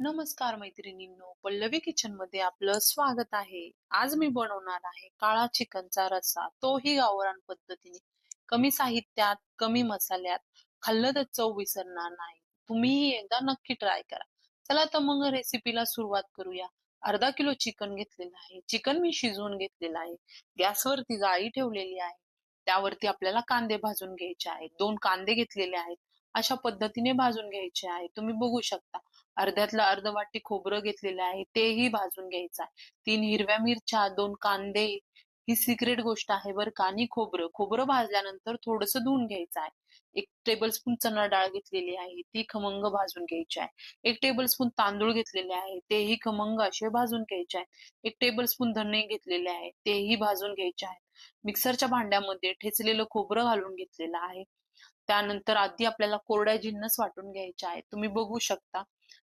नमस्कार मैत्रिणींनो पल्लवी किचनमध्ये आपलं स्वागत आहे. आज मी बनवणार आहे काळा चिकनचा रस्सा. तोही गावरान पद्धतीने. कमी साहित्यात कमी मसाल्यात. खाल्लं तर चव विसरणार नाही. तुम्हीही एकदा नक्की ट्राय करा. चला तर मग रेसिपीला सुरुवात करूया. अर्धा किलो चिकन घेतलेलं आहे. चिकन मी शिजवून घेतलेलं आहे. गॅसवरती जाळी ठेवलेली आहे. त्यावरती आपल्याला कांदे भाजून घ्यायचे आहेत. दोन कांदे घेतलेले आहेत. अशा पद्धतीने भाजून घ्यायचे आहे. तुम्ही बघू शकता. अर्ध्यातलं अर्ध वाटी खोबरं घेतलेलं आहे. तेही भाजून घ्यायचं आहे. तीन हिरव्या मिरच्या दोन कांदे ही सिक्रेट गोष्ट आहे बरं का. आणि खोबरं. खोबरं भाजल्यानंतर थोडस धुवून घ्यायचं आहे. एक टेबलस्पून चणा डाळ घेतलेली आहे. ती खमंग भाजून घ्यायची आहे. एक टेबलस्पून तांदूळ घेतलेले आहे. तेही खमंग असे भाजून घ्यायचे आहेत एक टेबलस्पून धने घेतलेले आहे. तेही भाजून घ्यायचे आहेत मिक्सरच्या भांड्यामध्ये ठेचलेलं खोबरं घालून घेतलेलं आहे. त्यानंतर आधी आपल्याला कोरड्या जिन्नस वाटून घ्यायच्या आहेत. तुम्ही बघू शकता.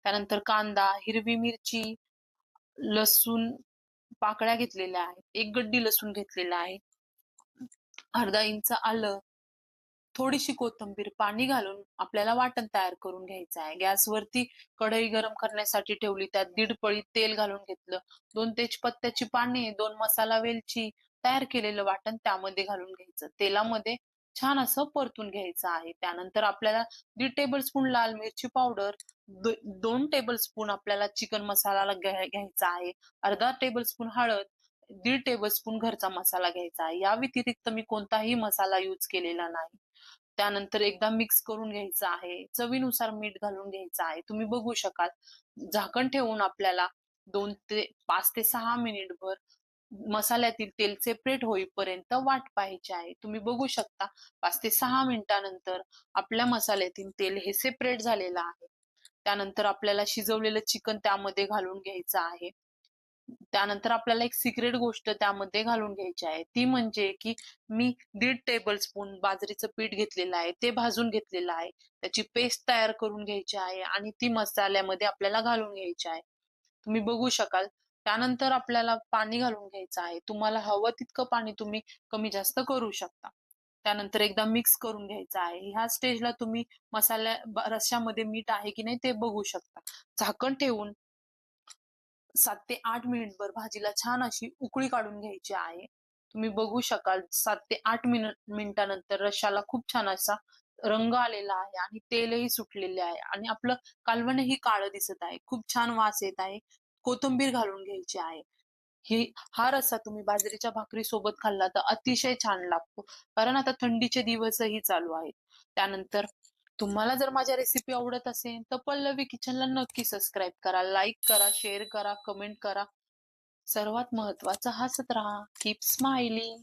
त्यानंतर कांदा हिरवी मिरची लसूण पाकळ्या घेतलेल्या आहेत. एक गड्डी लसूण घेतलेला आहे. अर्धा इंच आलं थोडीशी कोथिंबीर पाणी घालून आपल्याला वाटण तयार करून घ्यायचं आहे. गॅसवरती कढई गरम करण्यासाठी ठेवली त्यात दीड पळी तेल घालून घेतलं दोन तेजपत्त्याची पाने दोन मसाला वेलची तयार केलेलं वाटण त्यामध्ये घालून घ्यायचं. तेलामध्ये छान असं परतून घ्यायचं आहे. त्यानंतर आपल्याला दीड टेबल स्पून लाल मिरची पावडर दोन टेबल स्पून आपल्याला चिकन मसाला घ्यायचा आहे. अर्धा टेबल स्पून हळद दीड टेबल स्पून घरचा मसाला घ्यायचा आहे. या व्यतिरिक्त मी कोणताही मसाला यूज केलेला नाही. त्यानंतर एकदा मिक्स करून घ्यायचं आहे. चवीनुसार मीठ घालून घ्यायचं आहे. तुम्ही बघू शकाल झाकण ठेवून आपल्याला दोन ते पाच ते सहा मिनिट भर मसाल्यातील तेल सेपरेट होईपर्यंत वाट पाहायची आहे. तुम्ही बघू शकता पाच ते सहा मिनिटानंतर आपल्या मसाल्यातील तेल हे सेपरेट झालेलं आहे. त्यानंतर आपल्याला शिजवलेलं चिकन त्यामध्ये घालून घ्यायचं आहे. त्यानंतर आपल्याला एक सिक्रेट गोष्ट त्यामध्ये घालून घ्यायची आहे. ती म्हणजे की मी दीड टेबल स्पून बाजरीचं पीठ घेतलेलं आहे ते भाजून घेतलेलं आहे. त्याची पेस्ट तयार करून घ्यायची आहे आणि ती मसाल्यामध्ये आपल्याला घालून घ्यायची आहे. तुम्ही बघू शकाल त्यानंतर आपल्याला पाणी घालून घ्यायचं आहे. तुम्हाला हवं तितकं पाणी तुम्ही कमी जास्त करू शकता. त्यानंतर एकदा मिक्स करून घ्यायचं आहे. ह्या स्टेजला तुम्ही मसाल्या रश्यामध्ये मीठ आहे की नाही ते बघू शकता. झाकण ठेवून सात ते आठ मिनिटभर भाजीला छान अशी उकळी काढून घ्यायची आहे. तुम्ही बघू शकाल सात ते आठ मिनिट मिनिटानंतर रश्याला खूप छान असा रंग आलेला आहे आणि तेलही सुटलेले आहे. आणि आपलं कालवणही काळं दिसत आहे. खूप छान वास येत आहे. कोथिंबीर घालून घ्यायची आहे. ही हा रस्सा तुम्ही बाजरीच्या भाकरी सोबत खाल्ला तर अतिशय छान लागतो. कारण आता थंडीचे दिवसही चालू आहेत. त्यानंतर तुम्हाला जर माझ्या रेसिपी आवडत असेल तर पल्लवी किचनला नक्की सबस्क्राईब करा लाईक करा शेअर करा कमेंट करा. सर्वात महत्वाचं हसत राहा. Keep smiling